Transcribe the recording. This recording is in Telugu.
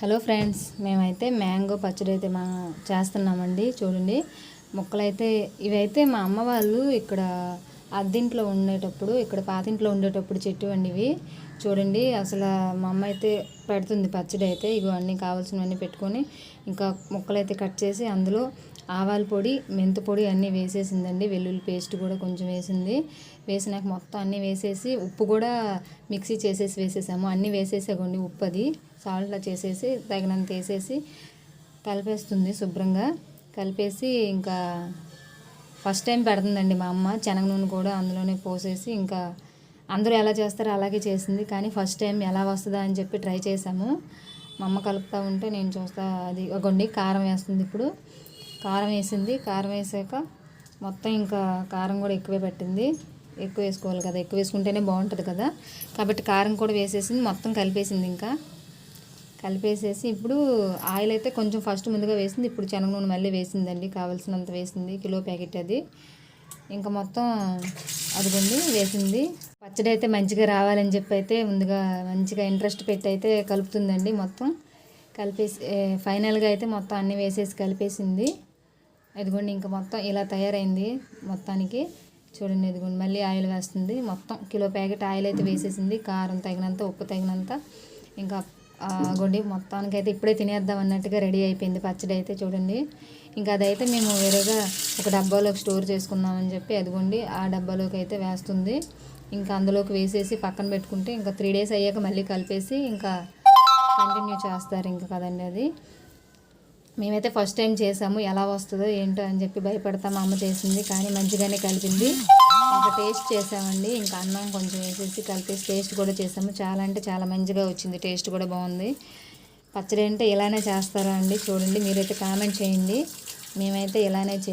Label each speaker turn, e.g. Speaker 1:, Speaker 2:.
Speaker 1: హలో ఫ్రెండ్స్ మేమైతే మ్యాంగో పచ్చడి అయితే మా చేస్తున్నామండి చూడండి. ముక్కలైతే ఇవైతే మా అమ్మ వాళ్ళు ఇక్కడ అద్దింట్లో ఉండేటప్పుడు ఇక్కడ పాతింట్లో ఉండేటప్పుడు చెట్టు అండి ఇవి చూడండి అసలు మా అమ్మ అయితే పెడుతుంది పచ్చడి అయితే ఇగో అన్నీ కావాల్సినవన్నీ పెట్టుకొని ఇంకా ముక్కలైతే కట్ చేసి అందులో ఆవాల పొడి మెంతు పొడి అన్నీ వేసేసిందండి. వెల్లుల్లి పేస్ట్ కూడా కొంచెం వేసింది. వేసినాక మొత్తం అన్నీ వేసేసి ఉప్పు కూడా మిక్సీ చేసేసి వేసేసాము. అన్నీ వేసేసాగండి ఉప్పు అది సాల్ట్లో చేసేసి తగినంత వేసేసి కలిపేస్తుంది శుభ్రంగా. కలిపేసి ఇంకా ఫస్ట్ టైం పెడుతుందండి మా అమ్మ శనగ నూనె కూడా అందులోనే పోసేసి ఇంకా అందరూ ఎలా చేస్తారో అలాగే చేసింది. కానీ ఫస్ట్ టైం ఎలా వస్తుందా అని చెప్పి ట్రై చేసాము మా అమ్మ కలుపుతూ ఉంటే నేను చూస్తా అది ఒకటి కారం వేస్తుంది ఇప్పుడు. కారం వేసింది. కారం వేసాక మొత్తం ఇంకా కారం కూడా ఎక్కువే పెట్టింది. ఎక్కువ వేసుకోవాలి కదా. ఎక్కువ వేసుకుంటేనే బాగుంటుంది కదా. కాబట్టి కారం కూడా వేసేసింది. మొత్తం కలిపేసింది ఇంకా. కలిపేసేసి ఇప్పుడు ఆయిల్ అయితే కొంచెం ఫస్ట్ ముందుగా వేసింది ఇప్పుడు శనగ నూనె మళ్ళీ వేసిందండి. కావాల్సినంత వేసింది కిలో ప్యాకెట్ అది. ఇంకా మొత్తం అదిగోండి వేసింది. పచ్చడి అయితే మంచిగా రావాలని చెప్పి అయితే ముందుగా మంచిగా ఇంట్రెస్ట్ పెట్టి అయితే కలుపుతుందండి మొత్తం. కలిపేసి ఫైనల్గా అయితే మొత్తం అన్నీ వేసేసి కలిపేసింది. ఇదిగోండి ఇంకా మొత్తం ఇలా తయారైంది మొత్తానికి. చూడండి ఇదిగోండి మళ్ళీ ఆయిల్ వేస్తుంది మొత్తం. కిలో ప్యాకెట్ ఆయిల్ అయితే వేసేసింది కారం తగినంత ఉప్పు తగినంత. ఇంకా గుడి మొత్తానికి అయితే ఇప్పుడే తినేద్దాం అన్నట్టుగా రెడీ అయిపోయింది. పచ్చడి అయితే చూడండి. ఇంకా అదైతే మేము వేరేగా ఒక డబ్బాలోకి స్టోర్ చేసుకున్నామని చెప్పి అదిగోండి ఆ డబ్బాలోకి అయితే వేస్తుంది. ఇంకా అందులోకి వేసేసి పక్కన పెట్టుకుంటే ఇంకా త్రీ డేస్ అయ్యాక మళ్ళీ కలిపేసి ఇంకా కంటిన్యూ చేస్తారు ఇంకా కదండి అది. మేమైతే ఫస్ట్ టైం చేసాము ఎలా వస్తుందో ఏంటో అని చెప్పి భయపడతాం అమ్మ చేసింది కానీ మంచిగానే కలిపింది. ఇంకా టేస్ట్ చేసామండి. ఇంకా అన్నం కొంచెం వేసేసి కలిపేసి టేస్ట్ కూడా చేసాము. చాలా అంటే చాలా మంచిగా వచ్చింది టేస్ట్ కూడా బాగుంది. పచ్చడి అంటే ఇలానే చేస్తారా అండి? చూడండి మీరైతే కామెంట్ చేయండి. మేమైతే ఇలానే